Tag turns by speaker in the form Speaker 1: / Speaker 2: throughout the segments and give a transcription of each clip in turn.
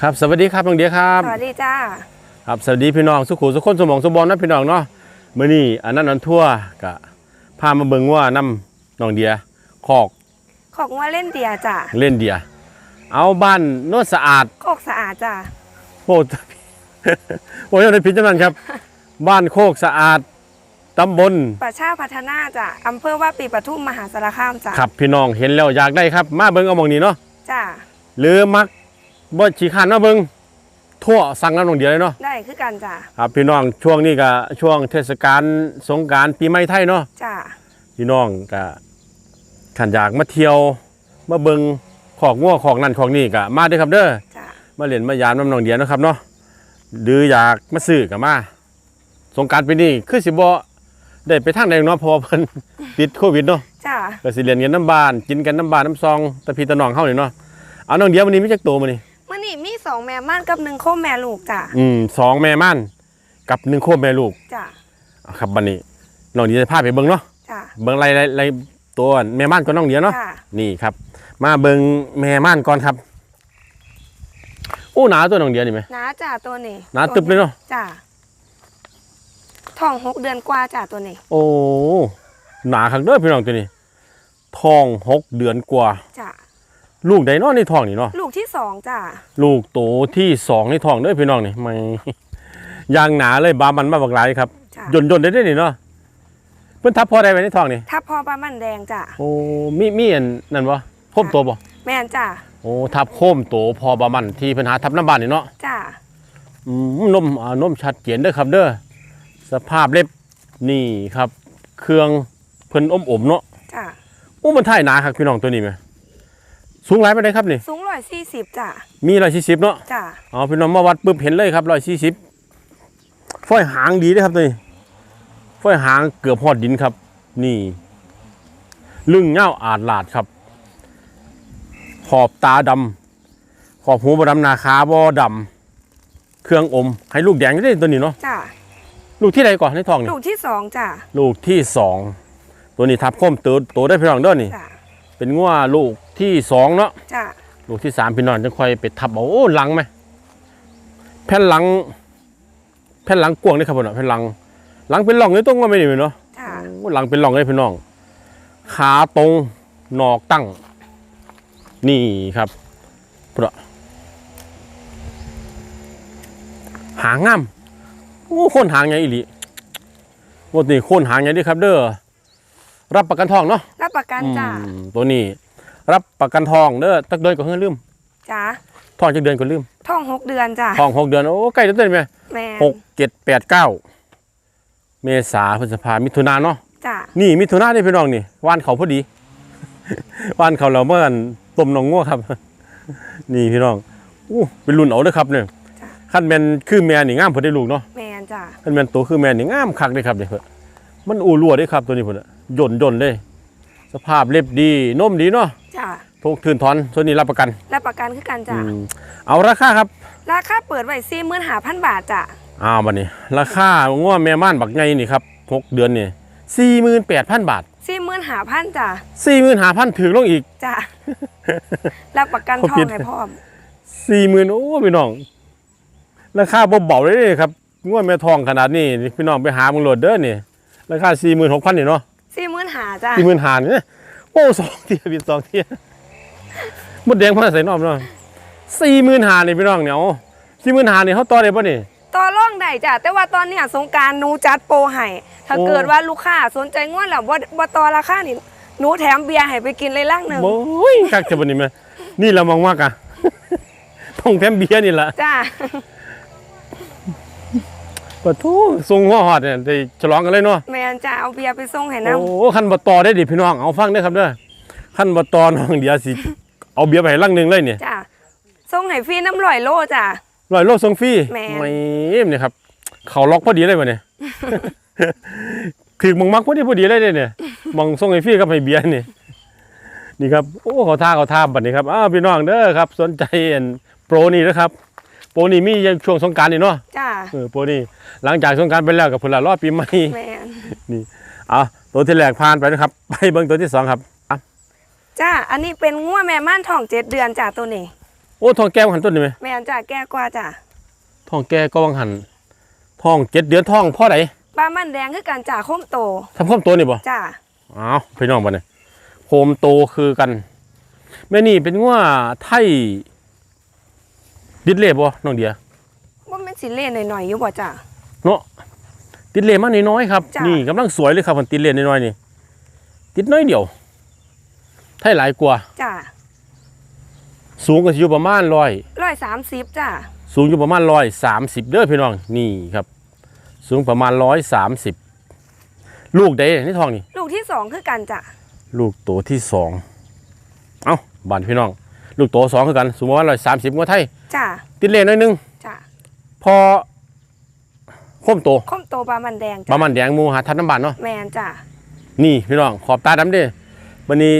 Speaker 1: ครับสวัสดีครับน้องเดียครับ
Speaker 2: สวัสดีจ้า
Speaker 1: ครับสวัสดีพี่น้องสุขุสุขคนสมองสมบอลนะพี่น้องเนาะมื้อนี้อันนั้นอันทั่วกะพามาเบิ่งว่าน้ำน้องเดียคอก
Speaker 2: ของว่าเล่นเดียจ้า
Speaker 1: เล่นเดีย เอาบ้านโนวดสะอาด
Speaker 2: โคกสะอาดจ้า
Speaker 1: โอ้โอ้ยได้ผิดจังนั้นครับ บ้านโคกสะอาดตำบล
Speaker 2: ประชาพัฒนาจ้าอำเภอว่าปีปทุมมหาสารคามจ้า
Speaker 1: ครับพี่น้องเห็นแล้วอยากได้ครับ มาเบิ่งเอาหมองนี้เนาะ
Speaker 2: จ้า
Speaker 1: หรือมัก บ่ขี้ขานมาเบิ่งทั่วสั่งน้ำน้องเดียเลยเนาะ
Speaker 2: ได้คือกันจ้า
Speaker 1: ครับพี่น้องช่วงนี้ก็ช่วงเทศกาลสงกรารปีใหม่ไทยเนาะ
Speaker 2: จ้า
Speaker 1: พี่น้องก็ขันอยากมาเที่ยวมาเบิงของงัวของนั่นของนี่ก็มาเด้อครับเด้อ
Speaker 2: จ้า
Speaker 1: มาเล่นมายามน้ำหนองเดียเนาะครับเนาะหรืออยากมาซื้อก็มาสงกรารปีนี้คือสิบ่ได้ไปทางใดเนาะเพราะว่าเพิ่นติดโควิดเนาะ
Speaker 2: จ้า
Speaker 1: ก็สิเรียนกันน้ำบ้านกินกันน้ำบ้านน้ำซองตะพีตะนองเฮานี่เนาะเอาน้องเดียววันนี้มีจักโตมานี่
Speaker 2: มื่อนี้มี สองแม่ม่านกับหนึ่งโคมแม่ลูกจ้า
Speaker 1: อืมสองแม่ม่านกับหนึ่งโคบแม่ลูก
Speaker 2: จ้า
Speaker 1: เอาครับบัดนี้น้องเดียจะพาไปเบิ่งเนาะ
Speaker 2: จ้า
Speaker 1: เบิ่งไล่ไล่ไล่ตัวแม่ม่านก็น้องเดียเนาะ
Speaker 2: จ้า
Speaker 1: นี่ครับ มาเบิงแม่ม่านก่อนครับอู้หนาตัวน้องเดียวนี่ไหม
Speaker 2: น้าจ้าตัวนี้
Speaker 1: หนาตึบเลยเนาะ
Speaker 2: จ้าท้องหกเดือนกว่าจ้าตัวนี้
Speaker 1: โอ้หนาคักเด้อพี่น้องตัวนี้ท้องหกเดือนกว่า
Speaker 2: จ้า
Speaker 1: ลูกใดเนาะในท้องนี่เนาะ
Speaker 2: ลูกที่สองจ้า
Speaker 1: ลูกโตที่สองในท้องเด้อพี่น้องนี่ไม่ยางหนาเลยบามันมาบักหลายครับ
Speaker 2: จ้า
Speaker 1: ย่นย่นได้ได้นี่เนาะเพิ่นทับพอได้ไว้ในท้องนี่
Speaker 2: ถ้าพอปลามันแดงจ้า
Speaker 1: โอ้มีมีอันนั่นบ่โค้มตัวบ่
Speaker 2: แม่นจ้า
Speaker 1: โอ้ทับโค้มโตพอบามันที่เพิ่นหาทับน้ำบ้านนี่เนาะ
Speaker 2: จ้า
Speaker 1: อืมนมอ่านมชัดเจนเด้อครับเด้อสภาพเล็บนี่ครับ เครื่องเพิ่นอมอมๆเนาะ
Speaker 2: จ้า
Speaker 1: อู้มันถ่ายหนาครับพี่น้องตัวนี้ไหม สูงหลายไปได้ครับนี่
Speaker 2: สูงร้อยสี่สิบจ้า
Speaker 1: มีร้อยสี่สิบเนาะ
Speaker 2: จ้า
Speaker 1: เอาพี่น้องมาวัดปุ๊บเห็นเลยครับร้อยสี่สิบฝ้อยหางดีเด้อครับตัวนี้ฝ้อยหางเกือบหอดดินครับ นี่ ลึงเง่าอาดลาดครับ ขอบตาดำขอบหูบดำนาคาบอดำเครื่องอม ให้ลูกแดงได้ตัวนี้เนาะ
Speaker 2: จ้า
Speaker 1: ลูกที่ใดก่อนในท้องนี่
Speaker 2: ลูกที่สองจ้า
Speaker 1: ลูกที่สองตัวนี้ทับโค้มตัวตัวได้พี่น้องเด้อนี่
Speaker 2: จ้า
Speaker 1: เป็นงัวลูกที่สองเนาะ
Speaker 2: จ้า
Speaker 1: ลูกที่สามพี่น้องจะค่อยไปทับเอาโอ้หลังไหมแผ่นหลัง แผ่นหลังกว้างเลยครับพี่น้องแผ่นหลัง หลังเป็นร่องเลยตรงว่าไม่ได้เนาะ
Speaker 2: จ้า
Speaker 1: โอ้หลังเป็นร่องเลยพี่น้องขาตรงหนอกตั้ง นี่ครับพระหางงามโอ้คนหางไงอีหลีหมดนี่คนหางไงดิครับ เด้อ รับประกันทองเนาะ
Speaker 2: รับประกันจ้า
Speaker 1: อืมตัวนี้ รับประกันทองเด้อตักเดือนก็เฮือลืม
Speaker 2: จ้า
Speaker 1: ทองจักเดือนก็ลืม
Speaker 2: ท้องหกเดือนจ้า
Speaker 1: ทองหกเดือนโอ้ใกล้จะเต้นไหม
Speaker 2: แม่
Speaker 1: หกเจ็ดแปดเก้าเมษาพฤษภามิถุนาเนาะ
Speaker 2: จ้า
Speaker 1: นี่มิถุนาได้พี่น้องนี่วานเขาพอดีวานเขาเราเมื่อกันต้มหนองงัวครับ นี่พี่น้องอู้เป็นรุ่นเอาเด้อครับเนี่ยขั้นแมนคือแมนนี่งามพอได้ลูกเนาะ
Speaker 2: แม่นจ้า
Speaker 1: ขั้นแมนตัวคือแมนนี่งามคักเลยครับเนี่ยเพื่นมันอูรัวเด้อครับตัวนี้เพื่น หย่นหย่นเลย สภาพเล็บดีนมดีเนาะ
Speaker 2: จ้า
Speaker 1: ทุกทืนทอนส่วนนี้รับประกัน
Speaker 2: รับประกันคือกันจ้า
Speaker 1: อืมเอาราคาครับ
Speaker 2: ราคาเปิดไว้สี่หมื่นห้าพันบาทจ้า
Speaker 1: อ้าวบัดนี้ ราคาง้อแม่ม่านบักไงนี่ครับหกเดือนนี่สี่หมื่นแปดพันบาท
Speaker 2: สี่หมื่นห้าพันจ้า
Speaker 1: สี่หมื่นห้าพันถือลงอีก
Speaker 2: จ้ารับประกัน
Speaker 1: ผม
Speaker 2: ทอ
Speaker 1: ผิ
Speaker 2: ง
Speaker 1: ด
Speaker 2: ให้พร้อม
Speaker 1: สี่หมื่นโอ้พี่น้อง ราคาเบาๆเลยเด้ครับง้อแม่ทองขนาดนี้พี่น้องไปหาบังโหลดเด้อนี่ราคาสี่หมื่นหกพันนี่เนาะ
Speaker 2: สี่ หมื่นห้าจ้า
Speaker 1: สี่หมื่นหานี่โอ้สองเทียบิดสองเทียมดแดงมาใส่นอมเนาะสี่หมื่นหานี่พี่น้องเนี่ยสี่หมื่นหานี่เขาต่อได้ป่ะนี่
Speaker 2: ต่อร่องได้จ้าแต่ว่าตอนเนี้ยสงกรารหนูจัดโปรให้ถ้า
Speaker 1: โอ้
Speaker 2: เกิดว่าลูกค้าสนใจงวดแล้วว่าว่าต่อราคานี่หนูแถมเบียร์ให้ไปกินเลยล่างหนึ่ง
Speaker 1: โอ้ยคักจะบันนี้ไหมนี่เรามองว่ากะต้องแถมเบียร์นี่ละ
Speaker 2: จ้า
Speaker 1: ปะทูทรงหัวหอดเนี่ยได้ฉลองกันเลยเนาะ
Speaker 2: แม่นจ้าเอาเบียร์ไปส่งให้น้ำ
Speaker 1: โอ้ขั้นบต่อได้ดิพี่น้องเอาฟังเด้อครับเด้อขั้นบต่อน้องเดียวสิ เอาเบียร์ไปให้ลังหนึงเลยเนี่ย
Speaker 2: จ้าส่งให้ฟรีน้ำลอยโลจ้า
Speaker 1: ร้อยโลส่งฟรี
Speaker 2: แม่น
Speaker 1: ไม่เนี่ยครับ เขาล็อกพอดีเลยวะเนี่ยคือมองมักพอดีพอดีเลยเนี่ยมองส่งให้ฟรีกับให้เบียร์นี่นี่ครับโอ้เขาท่าเขาท่าบัดนี้ครับอ้าวพี่น้องเด้อครับ สนใจอันโปรนี่นะครับ โปรนี่มียังช่วงสงกรารนี่เนาะ
Speaker 2: จ้า
Speaker 1: เออโปรนี่หลังจากสงกรารไปแล้วกับผลละรอบปีใหม่
Speaker 2: แม่น
Speaker 1: เอาตัวที่แรกผ่านไปนะครับ ไปเบิ่งตัวที่สองครับอะ
Speaker 2: จ้าอันนี้เป็นงัวแม่ม่านทองเจ็ดเดือนจ้าตัวนี้
Speaker 1: โอ้ทองแก้วหันต้นนี่ไหม
Speaker 2: แม่นจ้ะแก่กว่าจ้ะ
Speaker 1: ทองแก้ก็วังหันทองเจ็ดเดือนทองพ่อไหน
Speaker 2: ปลามันแดงคือกันจ้ะคมโต
Speaker 1: ทำข้อมตัวนี่บ่
Speaker 2: จ้ะ
Speaker 1: อ้าวพี่น้องบ่เนี่ยโคมโตคือกันแม่นี่เป็นว่าไทย ดิดเล่บ่น้องเดีย
Speaker 2: ว่ามันสิเล่นหน่อยๆอยู่บ่จ้ะ
Speaker 1: เนาะติดเลนมาน้อยๆครับ
Speaker 2: จ้ะ
Speaker 1: นี่กำลังสวยเลยครับมันติดเลนน้อยๆนี่ ติดน้อยเดียวไทยหลายกว่า
Speaker 2: จ้ะ
Speaker 1: สูงก็สิอยู่ประมาณร้อย
Speaker 2: ร้อยสามสิบจ้ะ
Speaker 1: สูงอยู่ประมาณร้อยสามสิบเด้อพี่น้องนี่ครับ สูงประมาณร้อยสามสิบลูกเด้นี่ทองนี่
Speaker 2: ลูกที่สองคือกันจ้ะ
Speaker 1: ลูกโตที่สอง เอ้าบานพี่น้อง ลูกโตสองคือกันสูงประมาณร้อยสามสิบกว่าไทย
Speaker 2: จ้ะ
Speaker 1: ติดเลนน้อยหนึง
Speaker 2: จ้ะ
Speaker 1: พอโค้มโต
Speaker 2: คมโตปลามันแดง
Speaker 1: ป
Speaker 2: จ้ะ
Speaker 1: ระมาณแดงหมูหาทัดน้ำบานเนาะ
Speaker 2: แม่นจ้ะ
Speaker 1: นี่พี่น้องขอบตาดำเด้วันนี้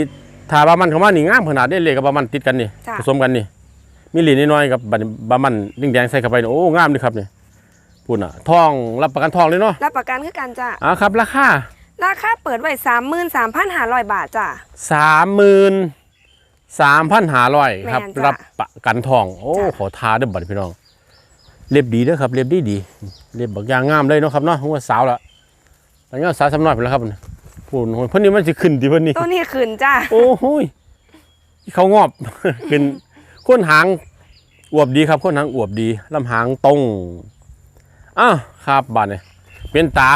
Speaker 1: ถ้าบามันเข้ามานี่งามขนาดได้เลยกับบามันติดกันนี่
Speaker 2: จ้ะ
Speaker 1: ผสมกันนี่มีหลีนน้อยๆกับบาบามันลิงแดงใส่เข้าไปนี่โอ้งามเลยครับนี่พูดน่ะทองรับประกันทองเลยเนาะ
Speaker 2: รับประกันคือกันจ้ะ
Speaker 1: อ่าครับราคา
Speaker 2: ราคาเปิดไว้สามหมื่นสามพันห้าร้อยบาทจ้ะ
Speaker 1: สามหมื่น สามพันหาร้อยครับ
Speaker 2: แม่นจ้ะ
Speaker 1: รับประกันทอง โอ้
Speaker 2: จ้ะ
Speaker 1: ขอทาเด้อบัดพี่น้อง เล็บดีเด้อครับ เล็บดีดีเล็บบักอยางงามเลยเนาะครับเนาะหัวสาวละตอนนี้สาวสำน้อยไปแล้วครับพูดโอ้ยเพิ่นนี่มันสิขึ้นดิเพิ่นนี่
Speaker 2: ตัวนี้ขึ้นจ้ะ
Speaker 1: โอ้โหยเขางอบ เป็นค้นหางอวบดีครับค้นหางอวบดีลำหางตรงอ้าวครับบาดเนี่ยเป็นตา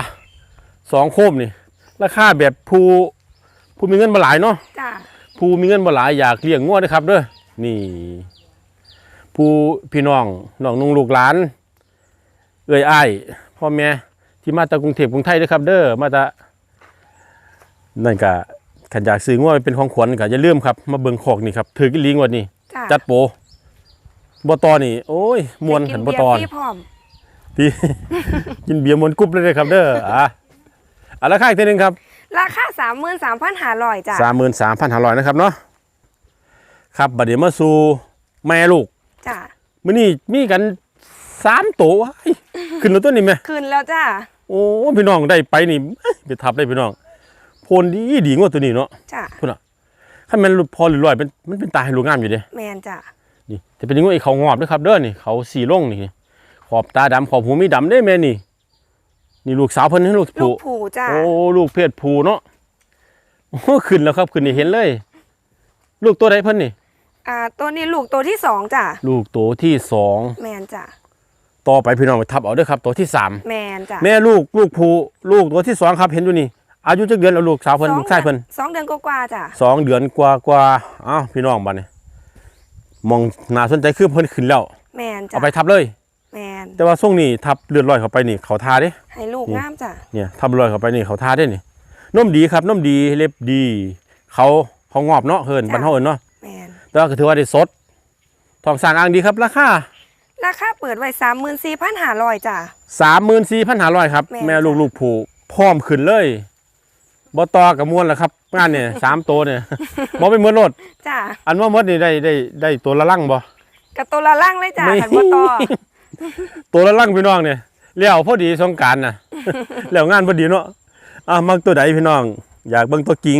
Speaker 1: สองโคมนี่ ราคาแบบผู้ผู้มีเงินมาหลายเนาะ
Speaker 2: จ้ะ
Speaker 1: ผู้มีเงินบ่หลายอยากเลี้ยงงัวนะครับเด้อนี่ผู้พี่น้องน้องนุ่งลูกหลาน เอ้ยอ้ายพ่อแม่ที่มาจากกรุงเทพกรุงไทยเด้อครับ เด้อมาจากนั่นก็ขันอยากซื้องัวไปเป็นของขวัญก็อย่าลืมครับ มาเบิ่งคอกนี่ครับถือกินลิงวันนี้
Speaker 2: จ้ะ
Speaker 1: จัดโปรบ่ตอนี่โอ้ยมวนขันบ่ตอน
Speaker 2: กิเบียร์ฟรีพร้อม
Speaker 1: ที่กินเบียร์มวนกรุ๊บเลยเด้อครับ เด้ออะอะราคาอีกทีหนึงครับ
Speaker 2: ราคาสามหมื่นสามพันห้าร้อยจ้ะ
Speaker 1: สามหมื่นสามพันห้าร้อยนะครับเนาะครับบัดเดี๋ยวมาสู่แม่ลูก
Speaker 2: จ้ะ
Speaker 1: มื้อนี้มีกันสามตัวว้ายขึ้นแล้วตัวนี้ไหม
Speaker 2: ขึ้นแล้วจ้ะ
Speaker 1: โอ้พี่น้องได้ไปนี่เอ้ยไปทับได้พี่น้องโพนดีดีงวดตัวนี้เนาะ
Speaker 2: จ้ะ
Speaker 1: พุ่นอะถ้ามันหลุดพอหรือลอยเป็นมันเป็นตาให้ลูกงามอยู่เด้
Speaker 2: แม่นจ้ะ
Speaker 1: นี่แต่เป็นงวดไอ้เขางอบด้วยครับเด้อนี่เขาสีล่งนี่ขอบตาดำขอบหูมีดำได้แม่นี่ นี่ลูกสาวเพิ่นให้ลูก
Speaker 2: ลู
Speaker 1: ผู้
Speaker 2: กผูจ้ะ
Speaker 1: โอ้ลูกเพศผู้เนาะโอ้ขึ้นแล้วครับขึ้นนี่เห็นเลย ลูกตัวใดเพิ่นนี่
Speaker 2: อ่าตัวนี้ลูกตัวที่สองจ้ะ
Speaker 1: ลูกตัวที่สอง
Speaker 2: แมนจ้ะ
Speaker 1: ต่อไปพี่น้องไปทับเอาเด้วยครับ ตัวที่สาม
Speaker 2: แมนจ้ะ
Speaker 1: แม่ลูกลูกผู้ลูกตัวที่สองครับเห็นอยู่นี่ อายุจักเดือนแล้วลูกสาวเพิ่นลูกชายเพิ่น
Speaker 2: สองเดือนกว่าๆจ้ะ
Speaker 1: สองเดือนกว่ากว่าอ้าวพี่น้องบัดนี้มองน่าสนใจคือเพิ่นขึ้นแล้ว
Speaker 2: แมนจ้ะ
Speaker 1: เอาไปทับเลย
Speaker 2: แม น
Speaker 1: แต่ว่าช่วงนี้ทับเลือดลอยเข้าไปนี่เขาทาเด้
Speaker 2: ให้ลูก
Speaker 1: นี่
Speaker 2: งามจ้ะ
Speaker 1: เนี่ยทับลอยเข้าไปนี่เขาทาเด้นี่นมดีครับนมดีเล็บดี เขาเขางอบเนาะเฮินบ้านเฮาเอิ้นเนาะ
Speaker 2: แมน
Speaker 1: แต่ว่าก็ถือว่าได้สดทองสร้างอ้างดีครับราคา
Speaker 2: ราคาเปิดไว้สามหมื่นสี่พันห้าร้อยจ้ะ
Speaker 1: สามหมื่นสี่พันห้าร้อยครับ
Speaker 2: แม่
Speaker 1: แม่ลูก
Speaker 2: จ้ะ
Speaker 1: ลูกผูพร้อมขึ้นเลยบตอกับมวลแล้วครับงานเนี่ยสามตัวเนี่ยมองไปมวลรถ
Speaker 2: จ้ะ
Speaker 1: อันว่ามดนี่ได้ได้ได้ตัวละลังบ่
Speaker 2: กับตัวละล่างเลยจ้ะ
Speaker 1: ไม่
Speaker 2: ขันบ่ต่อ
Speaker 1: ตัวละลังพี่น้องเนี่ยเลี้ยวพอดีสงกรารน่ะแล้วงานพอดีเนาะอะมักตัวใดพี่น้อง อยากเบิ่งตัวจริง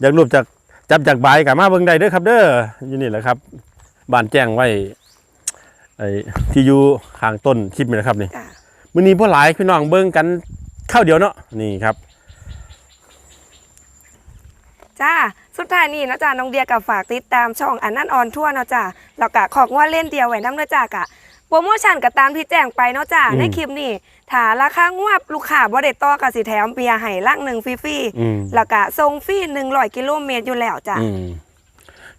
Speaker 1: อยากรูปจากจับจากใบกับมาเบิ่งได้เด้อครับ เด้ออยู่นี่แหละครับบ้านแจ้งไว้ไอ้ที่อยู่ข้างต้นคลิปนี่นะครับนี่
Speaker 2: จ้ะ
Speaker 1: มื้อนี้บ่หลายพี่น้องเบิ่งกันข้าวเดียวเนาะนี่ครับ
Speaker 2: จ้าสุดท้ายนี่เนาะจ้ะน้องเดียกับฝากติดตามช่องอันนั่นออนทั่วเนาะจ้ะแล้วก็ของว่าเล่นเดียวไว้น้ำเนาะจ้ะกะ โปรโมชั่นก็ตามที่แจ้งไปเนาะจ้ะ
Speaker 1: อืม
Speaker 2: ในคลิปนี้ถ้าราคางวบลูกค้าบ่ได้ต่อก็สิแถมเบียร์ให้ลักหนึ่งฟรีๆ
Speaker 1: อืม
Speaker 2: แล้วก็ส่งฟรี100กิโลเมตรอยู่แล้วจ้ะ
Speaker 1: อืม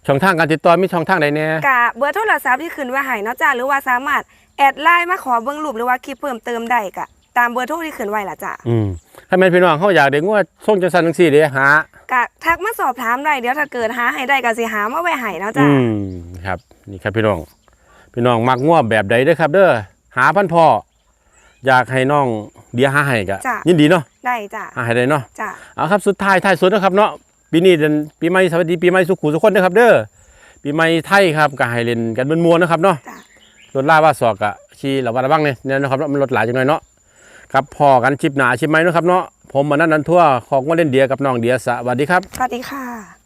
Speaker 1: ช่องทางการติดต่อมีช่องทางใดแน่
Speaker 2: กะเบอร์โทรศัพท์ที่ขึ้นไว้ให้เนาะจ้ะหรือว่าสามารถแอดไลน์มาขอเบิ่งรูปหรือว่าคลิปเพิ่มเติมได้กะตามเบอร์โทรที่ขึ้นไว้ล่ะจ้ะ
Speaker 1: อืมถ้าแม่นพี่น้องเขาอยากได้งวดส่งจังซั่นจังซี่เด้หา
Speaker 2: กะทักมาสอบถามได้เดี๋ยวถ้าเกิดหาให้ได้ก็สิหามาไว้ให้เนาะจ้ะ
Speaker 1: อืมครับนี่ครับพี่น้อง พี่น้องมักง่วแบบใดเด้อครับ เด้อหาพันพ่ออยากให้น้องเดียหาให้กะ
Speaker 2: จ้ะ
Speaker 1: ยินดีเนาะ
Speaker 2: ได้จ้ะ
Speaker 1: หาให้ได้เนาะ
Speaker 2: จ้ะ
Speaker 1: เอาครับสุดท้ายท้ายสุดนะครับเนาะปีนี้เดือนปีใหม่สวัสดีปีใหม่สุขุสุขคนนะครับ เด้อปีใหม่ไทยครับก็ให้เล่นกันมวนๆนะครับเนาะ
Speaker 2: จ้ะ
Speaker 1: รถล่าว่าศอกกะขี่ระวัดระวังเนี่ยเนี่ยนะครับเนาะมันรถหลายจังหน่อยเนาะครับพอกันชิปหนาชิปไหมเนาะครับเนาะผมมานั่นนันทั่วของว่าเล่นเดียกับน้องเดียสวัสดีครับ
Speaker 2: สวัสดีค่ะ